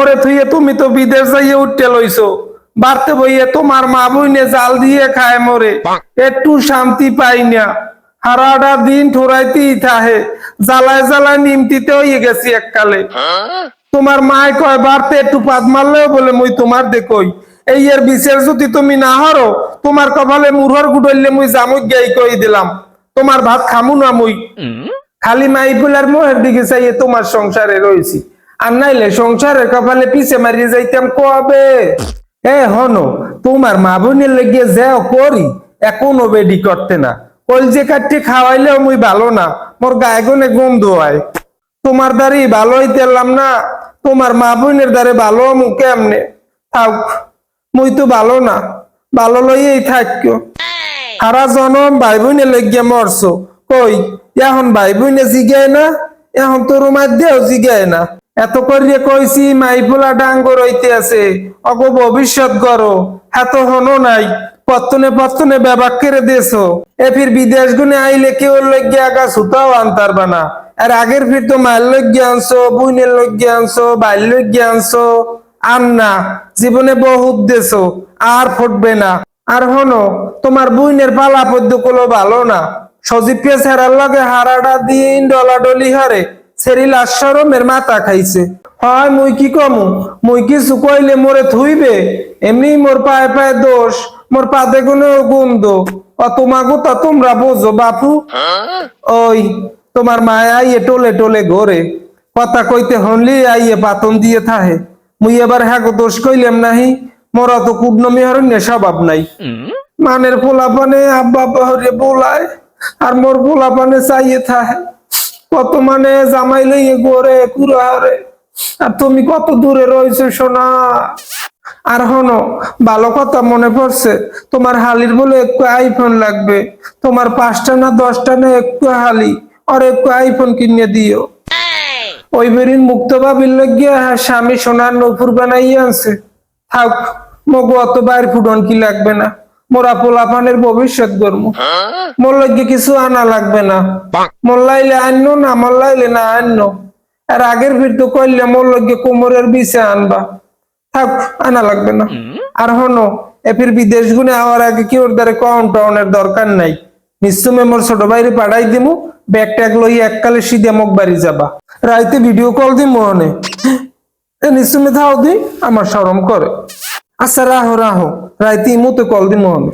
মোরে থুইয়ে তুমি তো বিদেশ যাইয়ে উঠতে লইছো। বাড়তে বইয়ে তোমার মা বইনে জাল দিয়ে খায় মোরে। একটু শান্তি পাই না। হারাটা দিন ঠোরাইতেই থাহে। জ্বালায় জ্বালায় নিমতিতে হয়ে গেছি এককালে। তোমার মায় কয় বাড়তে একটু পাত মারলেও বলে মুই তোমার দেখই। এই এর বিশেষ যদি তুমি না হরো তোমার কপালে মুরহর গুডইলে মুই জামুক গাই কই দিলাম। তোমার ভাত খামু না মুই। খালি মাইপুলার মোহের দিকে চাইয়ে তোমার সংসারে রয়েছি আর নাইলে সংসারের কপালে পিছে মারিয়ে যাইতাম কবে? এ, হনো, তোমার মা বোনের লেগে যাও করি, এখনও বেডি করতে না। যে কাটতে খাওয়াইলেও মুই ভালো না, মোর গায়ে গনে গন্ধ হয়। তোমার দ্বারে ভালো হইতেলাম না, তোমার মা বোনের দ্বারে ভালো মু কেমনে? থাক, মুই তো ভালো না, ভালো লইয়েই থাকো। সারা জনম ভাই বোনে লেগে মরছো। কই, এখন ভাই বোনে জিগায় না, এখন তোর মার দেও জিগায় না। এত করিয়ে কইছি মাইফুলা ডাঙ্গর হইতে আছে অগ ভবিষ্যৎ গরো এত হনো নাই, পত্তনে পত্তনে ব্যবাক করে দেছো এ ফির বিদেশ গুনে আইলে কেউ লগ্গে আগা সুতাও আনতার বানা। আর আগের ফির তো মায়ের লগ্গে আনছো বুইনের লগ্গে আনছো বাইর লগ্গে আনছো। আন না, জীবনে বহুত দেছো আর ফুটবে না। আর হনো, তোমার বুইনের পালা পদ্য ভালো না। সজীবকে ছেড়ার লগে হারাটা দিন ডলাডলি হারে। সেরিল আশ্রমের মাথা খাইছে। হয়, মুই কি কমু? মুই কিছু কইলে মোরে থুইবে এমনি মোর পায়ে পায়ে দোষ। মোর পাতে কোনো গুন্দ ও তোমাকে তো তোমরা বোঝো বাপু। ওই তোমার মায় আইয়ে টোলে টোলে ঘরে কথা কইতে হনলি আইয়ে পাতন দিয়ে থাহে। মুই এবার হ্যাঁ গো দোষ কইলাম নাহি। মোরা তো কুডনমি হরণ্য স্বভাব নাই। মানের পোলাপানে আব্বা বাহরে বোলায়, আর মোর পোলাপানে চাইয়ে থাহে। কত মানে জামাই লইয়ে গোরে কুড়ারে। আর তুমি কত দূরে রয়েছে সোনা। আর হনো, ভালো কথা মনে পড়ছে, তোমার হালির বলে একটু আইফোন লাগবে। তোমার পাঁচটা না দশটা না একটু হালি, আর একটু আইফোন কিনে দিও। ওই বেরিন মুক্ত ভাবির লাগিয়া স্বামী সোনার নপুর বানাইয়ে আনছে। থাক, মগু অত বাইর ফুটন কি লাগবে না। পোলাপানের কিছু আনা লাগবে না। না না আর আগের ভিড় তো কইলে কোমরের বিছে আনবা। থাক, আনা লাগবে না। আর হনো, এফির বিদেশ গুনে আওয়ার আগে কি ওর দ্বারে টাউনের দরকার নাই? নিশ্চয় মোর ছোট বাইরে পাঠাই দিমু ব্যাগ ট্যাগ লই এককালে সিধে মোক বাড়ি যাবা। রাইতে ভিডিও কল দিম এ নিশ্চয় থাও দি, আমার সরম করে। আচ্ছা রাহো রাহো। রাইতে ইমুতে কল দিম মনে